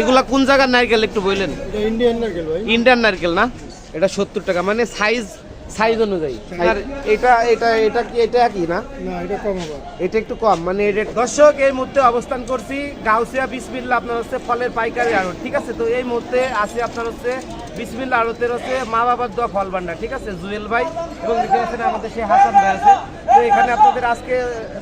এগুলা কোন জায়গার নারকেল একটু বললেন? ইন্ডিয়ান নারকেল ভাই। ইন্ডিয়ান নারকেল না? এটা সত্তর টাকা মানে সাইজ সাইজ অনুযায়ী। আর এটা এটা এটা কি এটা কি না? না এটা কম হবে। এটা একটু কম মানে এটা দর্শক এই মুহূর্তে অবস্থান করছি গাউসিয়া বিসমিল্লা আপনার হচ্ছে ফলের পাইকারি আর ঠিক আছে? তো এই মুহূর্তে আছে আপনার হচ্ছে বিসমিল্লা আড়তের হচ্ছে মা বাবার দোয়া ফল ভান্ডার, ঠিক আছে? জুয়েল ভাই এবং পাচ্ছেন আমাদের সেই হাসান ভাই আছে। তো এখানে আপনাদের আজকে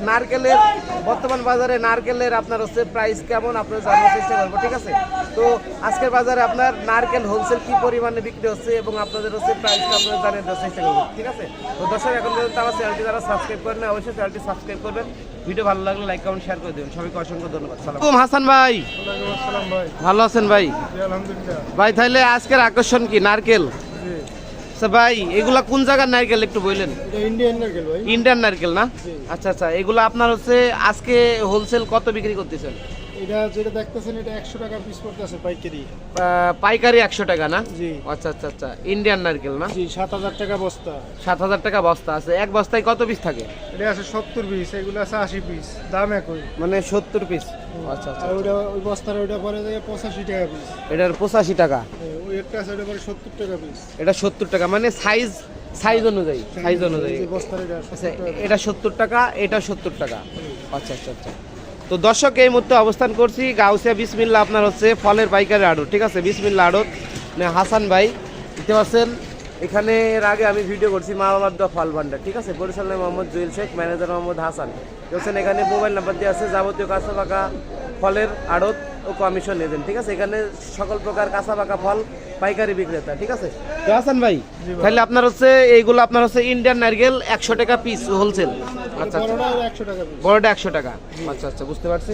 নারকেলের, বর্তমান বাজারে নারকেলের আপনার হচ্ছে প্রাইস কেমন আপনারা জানার চেষ্টা করব, ঠিক আছে? তো আজকের বাজারে আপনার নারকেল হোলসেল কি পরিমাণে বিক্রি হচ্ছে এবং আপনাদের হচ্ছে প্রাইসটা আপনারা দেওয়ার চেষ্টা করব, ঠিক আছে? তো দর্শক, এখন পর্যন্ত আমার চ্যানেলটি যারা সাবস্ক্রাইব করেন অবশ্যই চ্যানেলটি সাবস্ক্রাইব করবেন। ভিডিও ভালো লাগলে লাইক কমেন্ট শেয়ার করে দেবেন। সবাইকে অসংখ্য ধন্যবাদ। সালাম হাসান ভাই। ওয়ালাইকুম আসসালাম ভাই ভালো আছেন ভাই? আলহামদুলিল্লাহ। ভাই তাহলে আজকের আকর্ষণ কি? নারকেল? আচ্ছা ভাই এগুলা কোন জায়গার নারকেল একটু বললেন ইন্ডিয়ান নারকেল ভাই। ইন্ডিয়ান নারকেল না? আচ্ছা আচ্ছা এগুলো আপনার হচ্ছে আজকে হোলসেল কত বিক্রি করতেছেন? এটা যেটা দেখতেছেন এটা একশো টাকা পিস পড়তেছে পাইকারি। পাইকারি একশো টাকা না? জি। আচ্ছা আচ্ছা আচ্ছা। ইন্ডিয়ান নারকেল না? জি সাত হাজার টাকা বস্তা। সাত হাজার টাকা বস্তা আছে। এক বস্তায় কত পিস থাকে? এটা আছে সত্তর পিস এগুলো আছে আশি পিস দাম একই। মানে সত্তর পিস আচ্ছা আচ্ছা আর ওটা ওই বস্তার ওইটা পরে যায় পঁচাশি টাকা পিস এটার পঁচাশি টাকা? ওই একটা আছে ওটা পরে সত্তর টাকা পিস এটা সত্তর টাকা মানে সাইজ সাইজ অনুযায়ী সাইজ অনুযায়ী। এটা আচ্ছা এটা সত্তর টাকা এটা সত্তর টাকা। আচ্ছা আচ্ছা আচ্ছা। তো দর্শক, এই মুহূর্তে অবস্থান করছি গাউসিয়া বিসমিল্লা, আপনার হচ্ছে ফলের পাইকারি আড়ত, ঠিক আছে? বিসমিল্লা আড়ত। মানে হাসান ভাই, দেখতে পাচ্ছেন? এখানে এর আগে আমি ভিডিও করছি মা বাবার ফল ভান্ডার, ঠিক আছে? পরিচালনা মোহাম্মদ জুয়েল শেখ ম্যানেজার মোহাম্মদ হাসান। দেখছেন এখানে মোবাইল নাম্বার দিয়ে আছে, যাবতীয় কাঁচা ফলের আড়ত। ও কমিশন এজেন্ট ঠিক আছে? এখানে সকল প্রকার কাঁচা পাকা ফল পাইকারি বিক্রেতা ঠিক আছে? তো হাসান ভাই তাহলে আপনার হচ্ছে এইগুলো আপনার হচ্ছে ইন্ডিয়ান নারকেল একশো টাকা পিস হোলসেল আচ্ছা আচ্ছা। বড়টা একশো টাকা পিস একশো টাকা। আচ্ছা আচ্ছা বুঝতে পারছি।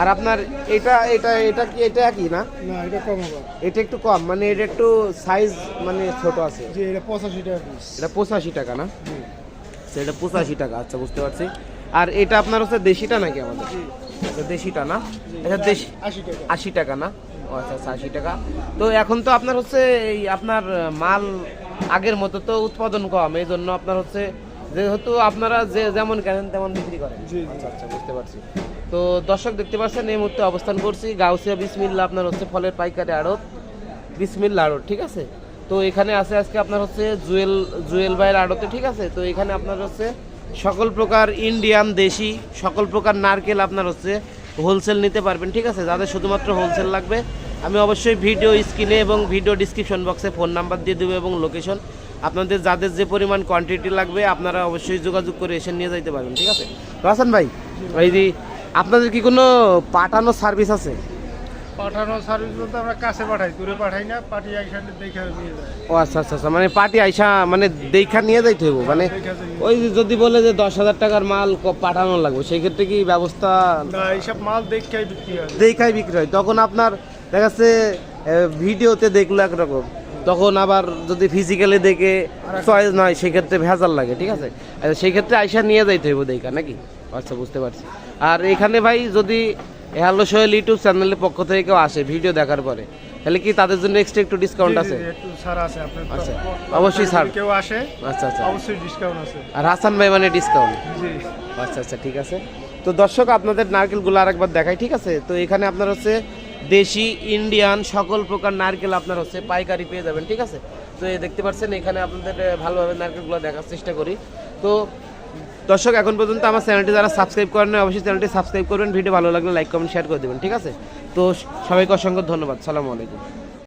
আর আপনার এটা এটা এটা কি এটা কি না? না এটা কম এটা একটু কম মানে এটা একটু সাইজ মানে ছোট আছে। এটা পঁচাশি টাকা এটা পঁচাশি টাকা না? আচ্ছা, এটা পঁচাশি টাকা আচ্ছা বুঝতে পারছি। আর এটা আপনার হচ্ছে দেশিটা নাকি আমাদের? এটা দেশিটা না? এটা দেশি আশি টাকা। না? ও আচ্ছা আচ্ছা আশি টাকা। তো এখন তো আপনার হচ্ছে এই আপনার মাল আগের মতো তো উৎপাদন কম এই জন্য আপনার হচ্ছে যেহেতু আপনারা যে যেমন কেনেন তেমন বিক্রি করেন। জি, জি। আচ্ছা আচ্ছা বুঝতে পারছি। তো দর্শক দেখতে পাচ্ছেন এই মুহূর্তে অবস্থান করছি। গাউসিয়া বিসমিল্লা আপনার হচ্ছে ফলের পাইকারি আড়ত। বিসমিল্লা আড়ত ঠিক আছে? তো এখানে আছে আজকে আপনার হচ্ছে জুয়েল জুয়েল ভাইয়ের আড়তে ঠিক আছে? তো এখানে আপনার হচ্ছে সকল প্রকার ইন্ডিয়ান দেশি, সকল প্রকার নারকেল আপনার হচ্ছে হোলসেল নিতে পারবেন, ঠিক আছে? যাদের শুধুমাত্র হোলসেল লাগবে, আমি অবশ্যই ভিডিও স্ক্রিনে এবং ভিডিও ডিসক্রিপশন বক্সে ফোন নাম্বার দিয়ে দেবো এবং লোকেশন আপনাদের যাদের যে পরিমাণ কোয়ান্টিটি লাগবে, আপনারা অবশ্যই যোগাযোগ করে এসে নিয়ে যাইতে পারবেন, ঠিক আছে? তো হাসান ভাই যে আপনাদের কি কোনো পাঠানোর সার্ভিস আছে? পাঠানো সার্ভিস বলতে আমরা কাছে পাঠাই দূরে পাঠাই না দেখে নিয়ে যায়। ও আচ্ছা আচ্ছা আচ্ছা মানে পার্টি আইসা মানে দেখা নিয়ে যাইতে হইব মানে ওই যদি বলে যে দশ হাজার টাকার মাল পাঠানো লাগবে সেই ক্ষেত্রে কি ব্যবস্থা না এইসব মাল দেখেই বিক্রি হয়। দেখাই বিক্রি হয়। তখন আপনার দেখা যাচ্ছে ভিডিওতে দেখল একরকম। তখন আবার যদি ফিজিক্যালি দেখে চয়েস নয় সেক্ষেত্রে ভেজাল লাগে ঠিক আছে? আচ্ছা, সেই ক্ষেত্রে আইসা নিয়ে যাইতে হইব দেখা নাকি? আচ্ছা বুঝতে পারছি। আর এখানে ভাই যদি হ্যালো সোহেল ইউটিউব চ্যানেলের পক্ষ থেকে কেউ আসে ভিডিও দেখার পরে। তাহলে কি তাদের জন্য এক্সট্রা একটু ডিসকাউন্ট আছে? আচ্ছা, অবশ্যই স্যার কেউ আসে আচ্ছা আচ্ছা। অবশ্যই ডিসকাউন্ট আছে। আর হাসান ভাই মানে ডিসকাউন্ট জি। আচ্ছা আচ্ছা ঠিক আছে। তো দর্শক আপনাদের নারকেলগুলো আরেকবার দেখাই ঠিক আছে? তো এখানে আপনার হচ্ছে দেশি ইন্ডিয়ান সকল প্রকার নারকেল আপনার হচ্ছে পাইকারি পেয়ে যাবেন ঠিক আছে? তো দেখতে পাচ্ছেন এখানে আপনাদের ভালোভাবে নারকেলগুলো দেখার চেষ্টা করি। তো দর্শক, এখন পর্যন্ত আমার চ্যানেলটি যারা সাবস্ক্রাইব করেন অবশ্যই চ্যানেলটি সাবস্ক্রাইব করবেন, ভিডিও ভালো লাগলে লাইক কমেন্ট শেয়ার করে দেবেন, ঠিক আছে? তো সবাইকে অসংখ্য ধন্যবাদ, সালামু আলাইকুম।